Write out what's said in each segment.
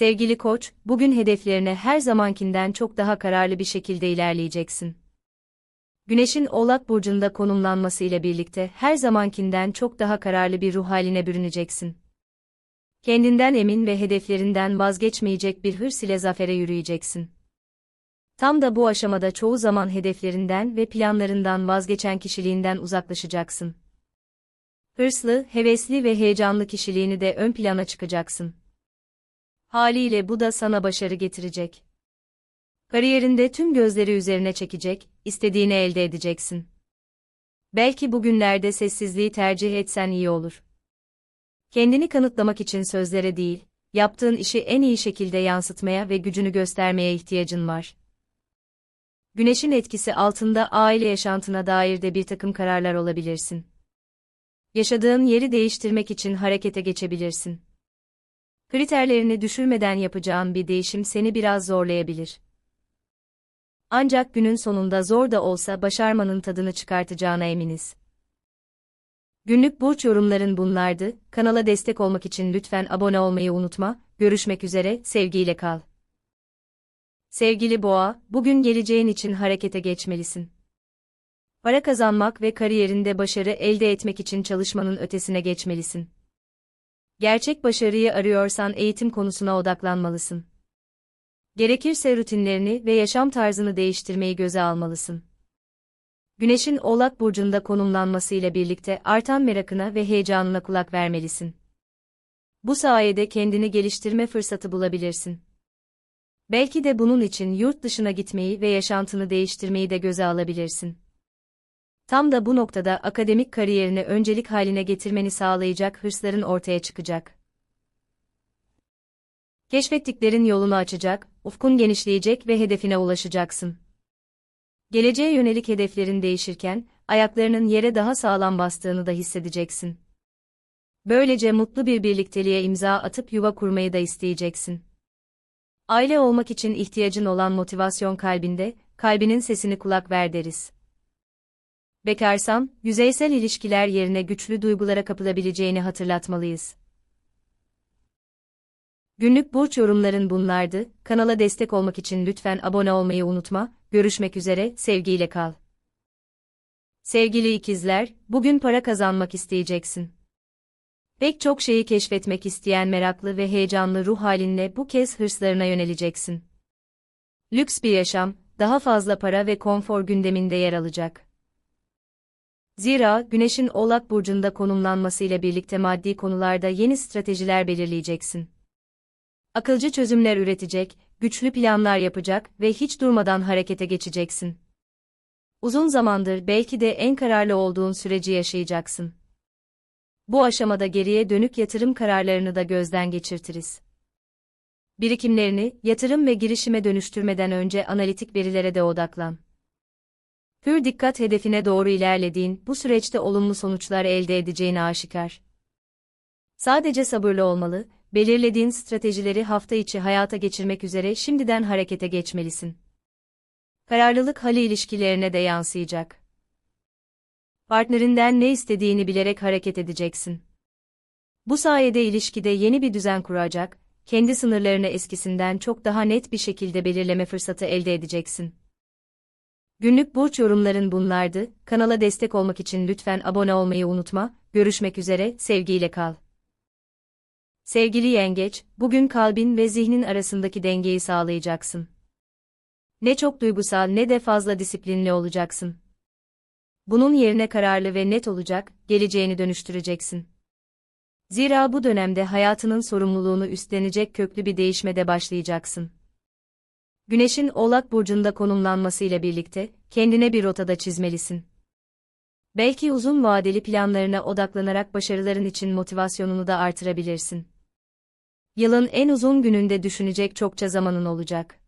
Sevgili koç, bugün hedeflerine her zamankinden çok daha kararlı bir şekilde ilerleyeceksin. Güneşin Oğlak Burcu'nda konumlanması ile birlikte her zamankinden çok daha kararlı bir ruh haline bürüneceksin. Kendinden emin ve hedeflerinden vazgeçmeyecek bir hırs ile zafere yürüyeceksin. Tam da bu aşamada çoğu zaman hedeflerinden ve planlarından vazgeçen kişiliğinden uzaklaşacaksın. Hırslı, hevesli ve heyecanlı kişiliğini de ön plana çıkacaksın. Haliyle bu da sana başarı getirecek. Kariyerinde tüm gözleri üzerine çekecek, istediğini elde edeceksin. Belki bugünlerde sessizliği tercih etsen iyi olur. Kendini kanıtlamak için sözlere değil, yaptığın işi en iyi şekilde yansıtmaya ve gücünü göstermeye ihtiyacın var. Güneşin etkisi altında aile yaşantına dair de bir takım kararlar olabilirsin. Yaşadığın yeri değiştirmek için harekete geçebilirsin. Kriterlerini düşürmeden yapacağın bir değişim seni biraz zorlayabilir. Ancak günün sonunda zor da olsa başarmanın tadını çıkartacağına eminiz. Günlük burç yorumların bunlardı. Kanala destek olmak için lütfen abone olmayı unutma. Görüşmek üzere, sevgiyle kal. Sevgili Boğa, bugün geleceğin için harekete geçmelisin. Para kazanmak ve kariyerinde başarı elde etmek için çalışmanın ötesine geçmelisin. Gerçek başarıyı arıyorsan eğitim konusuna odaklanmalısın. Gerekirse rutinlerini ve yaşam tarzını değiştirmeyi göze almalısın. Güneşin Oğlak burcunda konumlanmasıyla birlikte artan merakına ve heyecanına kulak vermelisin. Bu sayede kendini geliştirme fırsatı bulabilirsin. Belki de bunun için yurt dışına gitmeyi ve yaşantını değiştirmeyi de göze alabilirsin. Tam da bu noktada akademik kariyerini öncelik haline getirmeni sağlayacak hırsların ortaya çıkacak. Keşfettiklerin yolunu açacak, ufkun genişleyecek ve hedefine ulaşacaksın. Geleceğe yönelik hedeflerin değişirken, ayaklarının yere daha sağlam bastığını da hissedeceksin. Böylece mutlu bir birlikteliğe imza atıp yuva kurmayı da isteyeceksin. Aile olmak için ihtiyacın olan motivasyon kalbinde, kalbinin sesini kulak ver deriz. Bekarsan, yüzeysel ilişkiler yerine güçlü duygulara kapılabileceğini hatırlatmalıyız. Günlük burç yorumların bunlardı. Kanala destek olmak için lütfen abone olmayı unutma. Görüşmek üzere, sevgiyle kal. Sevgili ikizler, bugün para kazanmak isteyeceksin. Pek çok şeyi keşfetmek isteyen meraklı ve heyecanlı ruh halinle bu kez hırslarına yöneleceksin. Lüks bir yaşam, daha fazla para ve konfor gündeminde yer alacak. Zira Güneş'in Oğlak burcunda konumlanmasıyla birlikte maddi konularda yeni stratejiler belirleyeceksin. Akılcı çözümler üretecek, güçlü planlar yapacak ve hiç durmadan harekete geçeceksin. Uzun zamandır belki de en kararlı olduğun süreci yaşayacaksın. Bu aşamada geriye dönük yatırım kararlarını da gözden geçirtiriz. Birikimlerini yatırım ve girişime dönüştürmeden önce analitik verilere de odaklan. Pür dikkat hedefine doğru ilerlediğin bu süreçte olumlu sonuçlar elde edeceğini aşikar. Sadece sabırlı olmalı, belirlediğin stratejileri hafta içi hayata geçirmek üzere şimdiden harekete geçmelisin. Kararlılık hali ilişkilerine de yansıyacak. Partnerinden ne istediğini bilerek hareket edeceksin. Bu sayede ilişkide yeni bir düzen kuracak, kendi sınırlarını eskisinden çok daha net bir şekilde belirleme fırsatı elde edeceksin. Günlük burç yorumların bunlardı. Kanala destek olmak için lütfen abone olmayı unutma. Görüşmek üzere, sevgiyle kal. Sevgili yengeç, bugün kalbin ve zihnin arasındaki dengeyi sağlayacaksın. Ne çok duygusal ne de fazla disiplinli olacaksın. Bunun yerine kararlı ve net olacak, geleceğini dönüştüreceksin. Zira bu dönemde hayatının sorumluluğunu üstlenecek köklü bir değişmede başlayacaksın. Güneşin Oğlak burcunda konumlanmasıyla birlikte kendine bir rotada çizmelisin. Belki uzun vadeli planlarına odaklanarak başarıların için motivasyonunu da artırabilirsin. Yılın en uzun gününde düşünecek çokça zamanın olacak.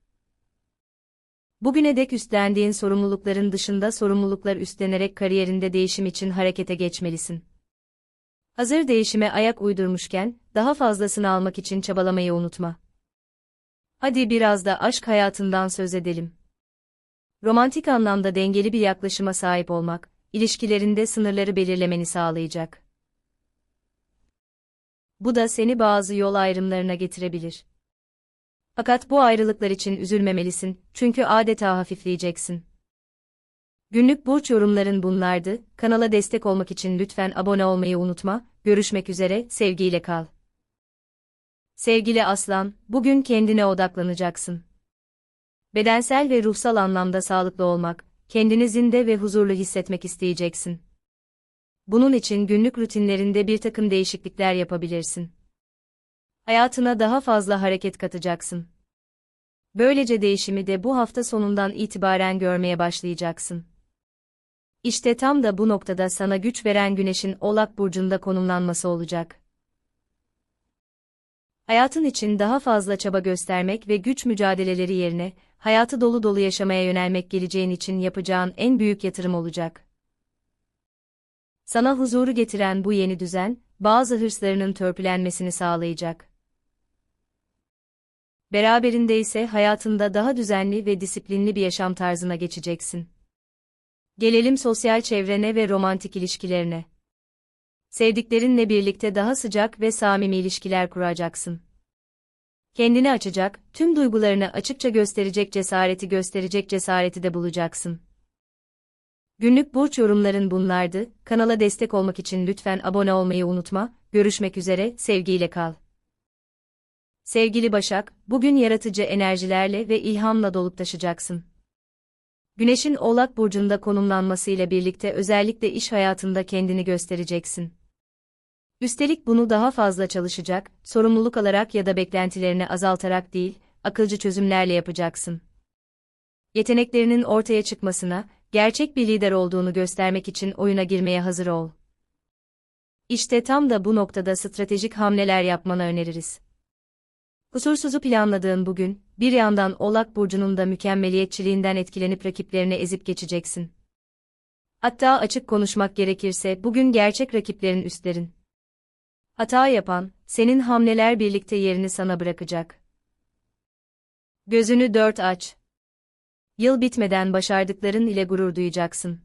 Bugüne dek üstlendiğin sorumlulukların dışında sorumluluklar üstlenerek kariyerinde değişim için harekete geçmelisin. Hazır değişime ayak uydurmuşken, daha fazlasını almak için çabalamayı unutma. Hadi biraz da aşk hayatından söz edelim. Romantik anlamda dengeli bir yaklaşıma sahip olmak, ilişkilerinde sınırları belirlemeni sağlayacak. Bu da seni bazı yol ayrımlarına getirebilir. Fakat bu ayrılıklar için üzülmemelisin, çünkü adeta hafifleyeceksin. Günlük burç yorumların bunlardı. Kanala destek olmak için lütfen abone olmayı unutma. Görüşmek üzere, sevgiyle kal. Sevgili Aslan, bugün kendine odaklanacaksın. Bedensel ve ruhsal anlamda sağlıklı olmak, kendini zinde ve huzurlu hissetmek isteyeceksin. Bunun için günlük rutinlerinde bir takım değişiklikler yapabilirsin. Hayatına daha fazla hareket katacaksın. Böylece değişimi de bu hafta sonundan itibaren görmeye başlayacaksın. İşte tam da bu noktada sana güç veren güneşin Oğlak burcunda konumlanması olacak. Hayatın için daha fazla çaba göstermek ve güç mücadeleleri yerine hayatı dolu dolu yaşamaya yönelmek geleceğin için yapacağın en büyük yatırım olacak. Sana huzuru getiren bu yeni düzen, bazı hırslarının törpülenmesini sağlayacak. Beraberinde ise hayatında daha düzenli ve disiplinli bir yaşam tarzına geçeceksin. Gelelim sosyal çevrene ve romantik ilişkilerine. Sevdiklerinle birlikte daha sıcak ve samimi ilişkiler kuracaksın. Kendini açacak, tüm duygularını açıkça gösterecek cesareti gösterecek cesareti de bulacaksın. Günlük burç yorumların bunlardı. Kanala destek olmak için lütfen abone olmayı unutma. Görüşmek üzere, sevgiyle kal. Sevgili Başak, bugün yaratıcı enerjilerle ve ilhamla dolup taşacaksın. Güneşin Oğlak burcunda konumlanmasıyla birlikte özellikle iş hayatında kendini göstereceksin. Üstelik bunu daha fazla çalışacak, sorumluluk alarak ya da beklentilerini azaltarak değil, akılcı çözümlerle yapacaksın. Yeteneklerinin ortaya çıkmasına, gerçek bir lider olduğunu göstermek için oyuna girmeye hazır ol. İşte tam da bu noktada stratejik hamleler yapmanı öneririz. Kusursuzu planladığın bugün, bir yandan Oğlak Burcu'nun da mükemmeliyetçiliğinden etkilenip rakiplerini ezip geçeceksin. Hatta açık konuşmak gerekirse bugün gerçek rakiplerin üstlerin. Hata yapan, senin hamleler birlikte yerini sana bırakacak. Gözünü dört aç. Yıl bitmeden başardıkların ile gurur duyacaksın.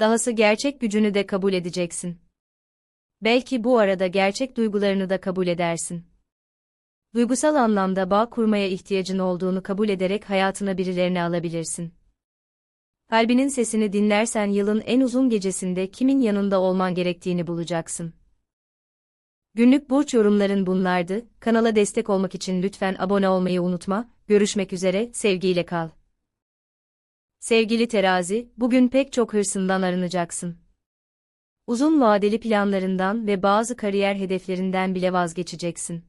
Dahası gerçek gücünü de kabul edeceksin. Belki bu arada gerçek duygularını da kabul edersin. Duygusal anlamda bağ kurmaya ihtiyacın olduğunu kabul ederek hayatına birilerini alabilirsin. Kalbinin sesini dinlersen yılın en uzun gecesinde kimin yanında olman gerektiğini bulacaksın. Günlük burç yorumların bunlardı. Kanala destek olmak için lütfen abone olmayı unutma. Görüşmek üzere, sevgiyle kal. Sevgili terazi, bugün pek çok hırsından arınacaksın. Uzun vadeli planlarından ve bazı kariyer hedeflerinden bile vazgeçeceksin.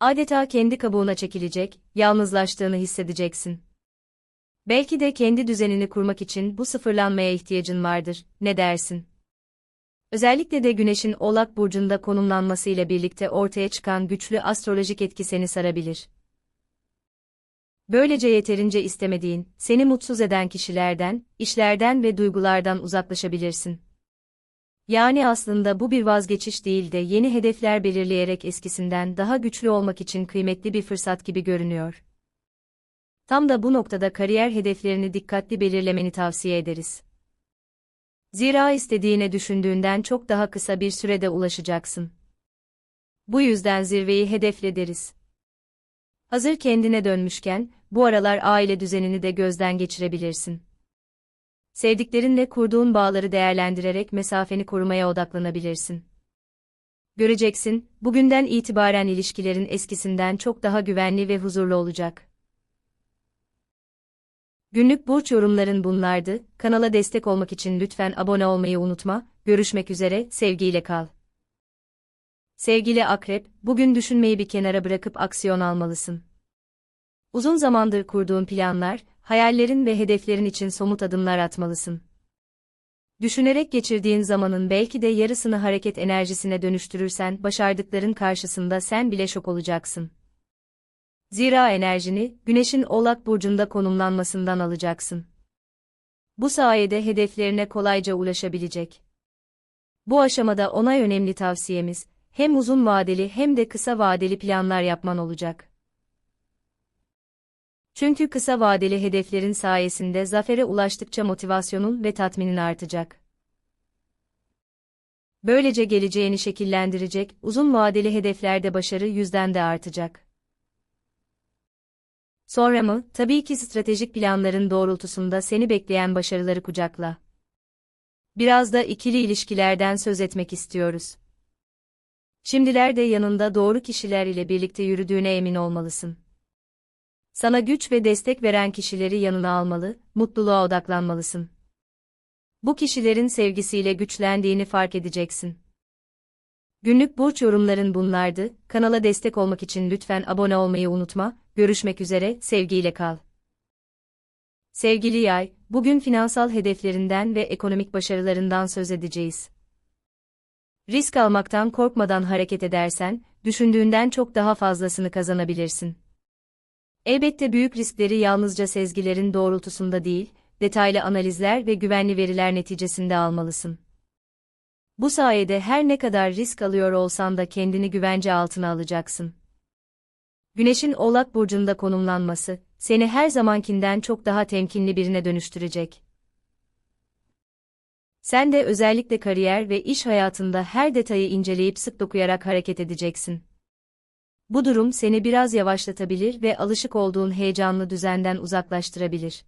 Adeta kendi kabuğuna çekilecek, yalnızlaştığını hissedeceksin. Belki de kendi düzenini kurmak için bu sıfırlanmaya ihtiyacın vardır, ne dersin? Özellikle de Güneş'in Oğlak Burcu'nda konumlanmasıyla birlikte ortaya çıkan güçlü astrolojik etki seni sarabilir. Böylece yeterince istemediğin, seni mutsuz eden kişilerden, işlerden ve duygulardan uzaklaşabilirsin. Yani aslında bu bir vazgeçiş değil de yeni hedefler belirleyerek eskisinden daha güçlü olmak için kıymetli bir fırsat gibi görünüyor. Tam da bu noktada kariyer hedeflerini dikkatli belirlemeni tavsiye ederiz. Zira istediğine düşündüğünden çok daha kısa bir sürede ulaşacaksın. Bu yüzden zirveyi hedefle deriz. Hazır kendine dönmüşken, bu aralar aile düzenini de gözden geçirebilirsin. Sevdiklerinle kurduğun bağları değerlendirerek mesafeni korumaya odaklanabilirsin. Göreceksin, bugünden itibaren ilişkilerin eskisinden çok daha güvenli ve huzurlu olacak. Günlük burç yorumların bunlardı. Kanala destek olmak için lütfen abone olmayı unutma. Görüşmek üzere, sevgiyle kal. Sevgili Akrep, bugün düşünmeyi bir kenara bırakıp aksiyon almalısın. Uzun zamandır kurduğun planlar, hayallerin ve hedeflerin için somut adımlar atmalısın. Düşünerek geçirdiğin zamanın belki de yarısını hareket enerjisine dönüştürürsen başardıkların karşısında sen bile şok olacaksın. Zira enerjini, Güneş'in Oğlak Burcu'nda konumlanmasından alacaksın. Bu sayede hedeflerine kolayca ulaşabilecek. Bu aşamada ona önemli tavsiyemiz, hem uzun vadeli hem de kısa vadeli planlar yapman olacak. Çünkü kısa vadeli hedeflerin sayesinde zafere ulaştıkça motivasyonun ve tatminin artacak. Böylece geleceğini şekillendirecek, uzun vadeli hedeflerde başarı yüzden de artacak. Sonra mı? Tabii ki stratejik planların doğrultusunda seni bekleyen başarıları kucakla. Biraz da ikili ilişkilerden söz etmek istiyoruz. Şimdilerde yanında doğru kişiler ile birlikte yürüdüğüne emin olmalısın. Sana güç ve destek veren kişileri yanına almalı, mutluluğa odaklanmalısın. Bu kişilerin sevgisiyle güçlendiğini fark edeceksin. Günlük burç yorumların bunlardı. Kanala destek olmak için lütfen abone olmayı unutma. Görüşmek üzere, sevgiyle kal. Sevgili Yay, bugün finansal hedeflerinden ve ekonomik başarılarından söz edeceğiz. Risk almaktan korkmadan hareket edersen, düşündüğünden çok daha fazlasını kazanabilirsin. Elbette büyük riskleri yalnızca sezgilerin doğrultusunda değil, detaylı analizler ve güvenli veriler neticesinde almalısın. Bu sayede her ne kadar risk alıyor olsan da kendini güvence altına alacaksın. Güneşin Oğlak burcunda konumlanması seni her zamankinden çok daha temkinli birine dönüştürecek. Sen de özellikle kariyer ve iş hayatında her detayı inceleyip sık dokuyarak hareket edeceksin. Bu durum seni biraz yavaşlatabilir ve alışık olduğun heyecanlı düzenden uzaklaştırabilir.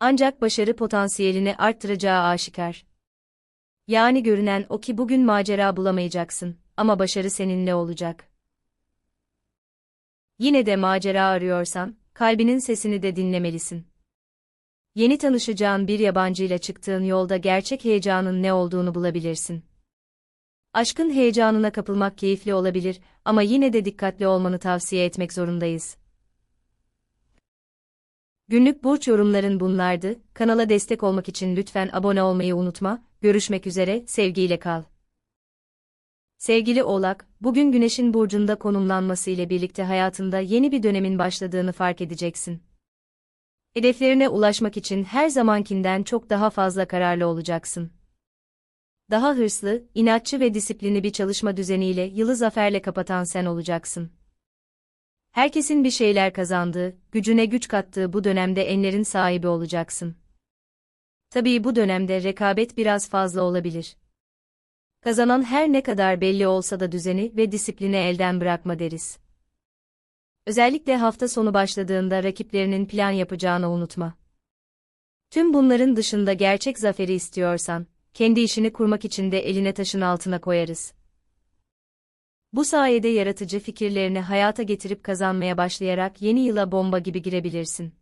Ancak başarı potansiyelini arttıracağı aşikar. Yani görünen o ki bugün macera bulamayacaksın ama başarı seninle olacak. Yine de macera arıyorsan, kalbinin sesini de dinlemelisin. Yeni tanışacağın bir yabancıyla çıktığın yolda gerçek heyecanın ne olduğunu bulabilirsin. Aşkın heyecanına kapılmak keyifli olabilir ama yine de dikkatli olmanı tavsiye etmek zorundayız. Günlük burç yorumların bunlardı. Kanala destek olmak için lütfen abone olmayı unutma. Görüşmek üzere, sevgiyle kal. Sevgili Oğlak, bugün Güneş'in burcunda konumlanması ile birlikte hayatında yeni bir dönemin başladığını fark edeceksin. Hedeflerine ulaşmak için her zamankinden çok daha fazla kararlı olacaksın. Daha hırslı, inatçı ve disiplinli bir çalışma düzeniyle yılı zaferle kapatan sen olacaksın. Herkesin bir şeyler kazandığı, gücüne güç kattığı bu dönemde enlerin sahibi olacaksın. Tabii bu dönemde rekabet biraz fazla olabilir. Kazanan her ne kadar belli olsa da düzeni ve disiplini elden bırakma deriz. Özellikle hafta sonu başladığında rakiplerinin plan yapacağını unutma. Tüm bunların dışında gerçek zaferi istiyorsan, kendi işini kurmak için de eline taşın altına koyarız. Bu sayede yaratıcı fikirlerini hayata getirip kazanmaya başlayarak yeni yıla bomba gibi girebilirsin.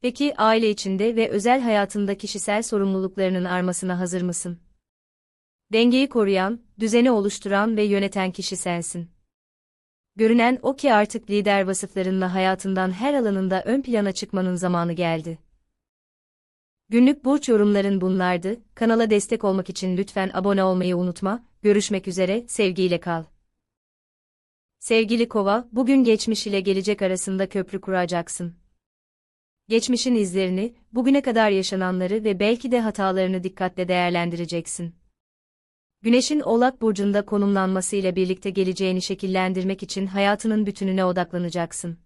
Peki aile içinde ve özel hayatında kişisel sorumluluklarının armasına hazır mısın? Dengeyi koruyan, düzeni oluşturan ve yöneten kişi sensin. Görünen o ki artık lider vasıflarınla hayatından her alanında ön plana çıkmanın zamanı geldi. Günlük burç yorumların bunlardı. Kanala destek olmak için lütfen abone olmayı unutma. Görüşmek üzere, sevgiyle kal. Sevgili Kova, bugün geçmiş ile gelecek arasında köprü kuracaksın. Geçmişin izlerini, bugüne kadar yaşananları ve belki de hatalarını dikkatle değerlendireceksin. Güneşin Oğlak burcunda konumlanmasıyla birlikte geleceğini şekillendirmek için hayatının bütününe odaklanacaksın.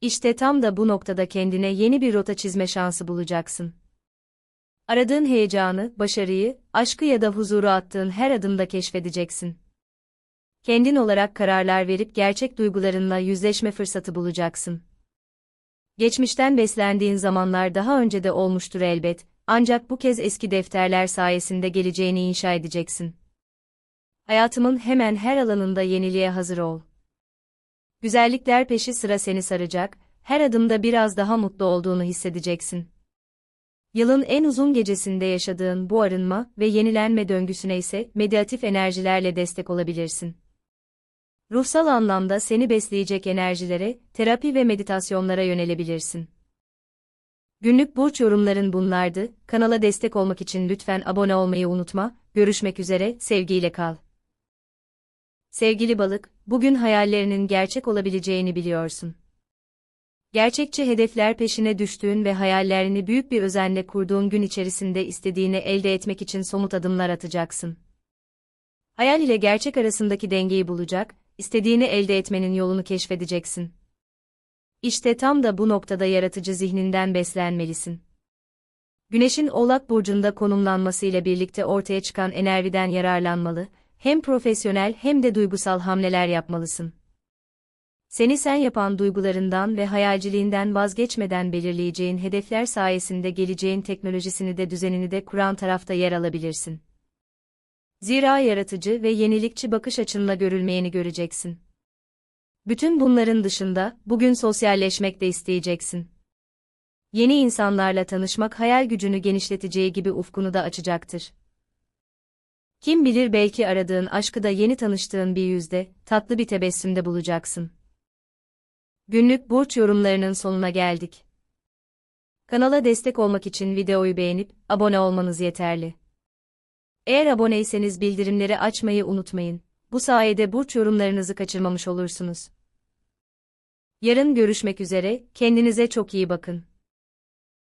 İşte tam da bu noktada kendine yeni bir rota çizme şansı bulacaksın. Aradığın heyecanı, başarıyı, aşkı ya da huzuru attığın her adımda keşfedeceksin. Kendin olarak kararlar verip gerçek duygularınla yüzleşme fırsatı bulacaksın. Geçmişten beslendiğin zamanlar daha önce de olmuştur elbet, ancak bu kez eski defterler sayesinde geleceğini inşa edeceksin. Hayatımın hemen her alanında yeniliğe hazır ol. Güzellikler peşi sıra seni saracak, her adımda biraz daha mutlu olduğunu hissedeceksin. Yılın en uzun gecesinde yaşadığın bu arınma ve yenilenme döngüsüne ise medyatif enerjilerle destek olabilirsin. Ruhsal anlamda seni besleyecek enerjilere, terapi ve meditasyonlara yönelebilirsin. Günlük burç yorumların bunlardı. Kanala destek olmak için lütfen abone olmayı unutma. Görüşmek üzere, sevgiyle kal. Sevgili balık, bugün hayallerinin gerçek olabileceğini biliyorsun. Gerçekçi hedefler peşine düştüğün ve hayallerini büyük bir özenle kurduğun gün içerisinde istediğini elde etmek için somut adımlar atacaksın. Hayal ile gerçek arasındaki dengeyi bulacak, istediğini elde etmenin yolunu keşfedeceksin. İşte tam da bu noktada yaratıcı zihninden beslenmelisin. Güneşin Oğlak burcunda konumlanmasıyla birlikte ortaya çıkan enerjiden yararlanmalı, hem profesyonel hem de duygusal hamleler yapmalısın. Seni sen yapan duygularından ve hayalciliğinden vazgeçmeden belirleyeceğin hedefler sayesinde geleceğin teknolojisini de düzenini de kuran tarafta yer alabilirsin. Zira yaratıcı ve yenilikçi bakış açınla görülmeyeni göreceksin. Bütün bunların dışında, bugün sosyalleşmek de isteyeceksin. Yeni insanlarla tanışmak hayal gücünü genişleteceği gibi ufkunu da açacaktır. Kim bilir belki aradığın aşkı da yeni tanıştığın bir yüzde, tatlı bir tebessümde bulacaksın. Günlük burç yorumlarının sonuna geldik. Kanala destek olmak için videoyu beğenip abone olmanız yeterli. Eğer aboneyseniz bildirimleri açmayı unutmayın. Bu sayede burç yorumlarınızı kaçırmamış olursunuz. Yarın görüşmek üzere, kendinize çok iyi bakın.